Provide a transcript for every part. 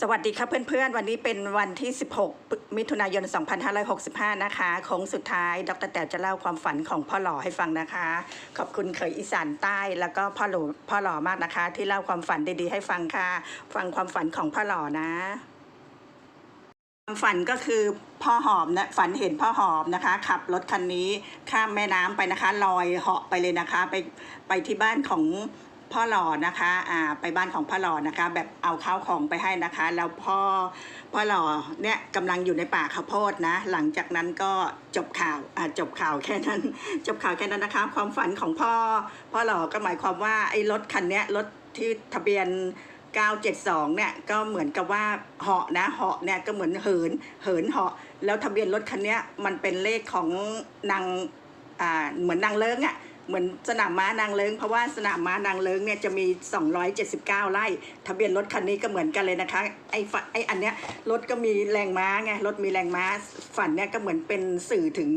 สวัสดีครับเพื่อนๆ วันนี้เป็นวันที่ 16 มิถุนายน 2565 นะคะโค้งสุดท้าย ดรแต๋วจะเล่าความฝันของพ่อหล่อให้ฟังนะคะ ขอบคุณเขยอีสานใต้ แล้วก็พ่อหล่อพ่อหล่อมากนะคะ ที่เล่าความฝันดีๆให้ฟังค่ะ ฟังความฝันของพ่อหล่อนะความฝันก็คือพ่อหอมนะฝันเห็นพ่อหอมนะคะ ขับรถคันนี้ข้ามแม่น้ำไปนะคะ ลอยเหาะไปเลยนะคะ ไปไปที่บ้านของ พ่อหล่อนะคะอ่าไปบ้านของพ่อหล่อนะคะ แบบเอาข้าวของไปให้นะคะ แล้วพ่อพ่อหล่อเนี่ยกำลังอยู่ในป่าข้าวโพดนะ หลังจากนั้นก็จบข่าวอ่าจบข่าวแค่นั้น จบข่าวแค่นั้นนะคะ ความฝันของพ่อพ่อหล่อก็หมายความว่าไอ้รถคันเนี้ยรถที่ทะเบียน972เนี่ยก็เหมือนกับว่าเหาะนะเหาะเนี่ยก็เหมือนเหินเหินเหาะ แล้วทะเบียนรถคันเนี้ยมันเป็นเลขของนางอ่าเหมือนนางเลิ้งอะ่ะ เหมือนสนามม้านางเลิ้งเพราะว่าสนามม้านางเลิ้งเนี่ยจะมี 279 ไร่ ทะเบียนรถคันนี้ก็เหมือนกันเลยนะคะ ไอ้ฝไอ้อันเนี้ยรถก็มีแรงม้าไงรถมีแรงม้าฝันเนี่ยก็เหมือนเป็นสื่อถึง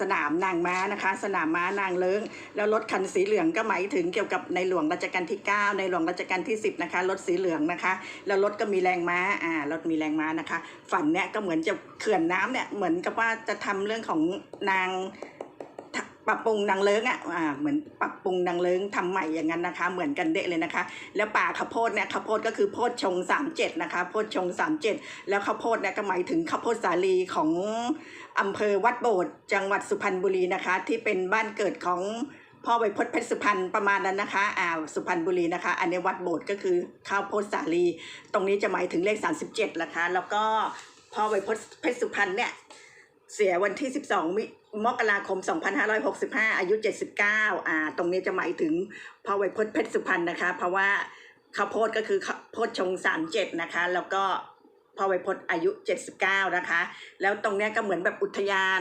สนามนางม้านะคะ สนามม้านางเลิ้งแล้วรถคันสีเหลืองก็หมายถึงเกี่ยวกับในหลวงรัชกาลที่ 9 ในหลวงรัชกาลที่ 10 นะคะรถสีเหลืองนะคะ แล้วรถก็มีแรงม้าอ่ารถมีแรงม้านะคะ ฝันเนี่ยก็เหมือนจะเขื่อนน้ำเนี่ยเหมือนกับว่าจะทำเรื่องของนาง ปรับปรุงนางเลิ้งอะอ่าเหมือนปรับปรุงนางเลิ้งทำใหม่อย่างนั้นนะคะ เหมือนกันเดะเลยนะคะ แล้วป่าข้าวโพดเนี่ยข้าวโพดก็คือโพดชง37นะคะโพดชง37แล้วข้าวโพดเนี่ยก็หมายถึงข้าวโพดสาลีของอำเภอวัดโบดจังหวัดสุพรรณบุรีนะคะ ที่เป็นบ้านเกิดของพ่อไวยพจน์เพชรสุพรรณประมาณนั้นนะคะอ่าสุพรรณบุรีนะคะ อันนี้วัดโบดก็คือข้าวโพดสาลี ตรงนี้จะหมายถึงเลข 37นะคะ แล้วก็พ่อไวยพจน์เพชรสุพรรณเนี่ยเสียวันที่ 12มิ มกราคม 2565 อายุ 79 อ่า ตรงนี้จะหมายถึงพ่อไวยพจน์เพชรสุพรรณนะคะ เพราะว่าข้าวโพดก็คือข้าวโพดชง 37 นะคะ แล้วก็พ่อไวยพจน์อายุ 79 นะคะ แล้วตรงนี้ก็เหมือนแบบอุทยาน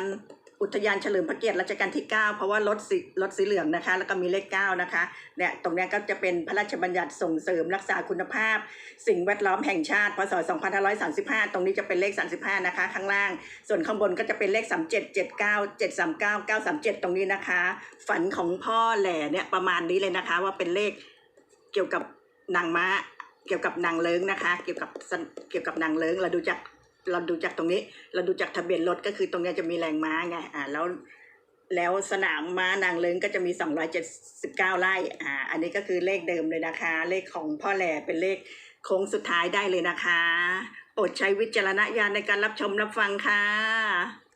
อุทยานเฉลิมพระเกียรติรัชกาลที่ 9 เพราะว่ารถสีรถสีเหลืองนะคะ แล้วก็มีเลข 9 นะคะเนี่ยตรงนี้ก็จะเป็นพระราชบัญญัติส่งเสริมรักษาคุณภาพ สิ่งแวดล้อมแห่งชาติพศ 2535 ตรงนี้จะเป็นเลข 35 นะคะ ข้างล่าง ส่วนข้างบนก็จะเป็นเลข 37 79 739 937 ตรงนี้นะคะ ฝันของพ่อแหล่เนี่ยประมาณนี้เลยนะคะ ว่าเป็นเลขเกี่ยวกับนางม้าเกี่ยวกับนางเลิงนะคะ เกี่ยวกับเกี่ยวกับนางเลิงเราดูจาก เราดูจากตรงนี้ เราดูจากทะเบียนรถก็คือตรงนี้จะมีแรงม้าไงอ่าแล้วแล้วสนามม้านางเลิงก็จะมี 279 ไร่อ่าอันนี้ก็คือเลขเดิมเลยนะคะ เลขของพ่อแหล่เป็นเลขโค้งสุดท้ายได้เลยนะคะ โปรดใช้วิจารณญาณในการรับชมรับฟังค่ะ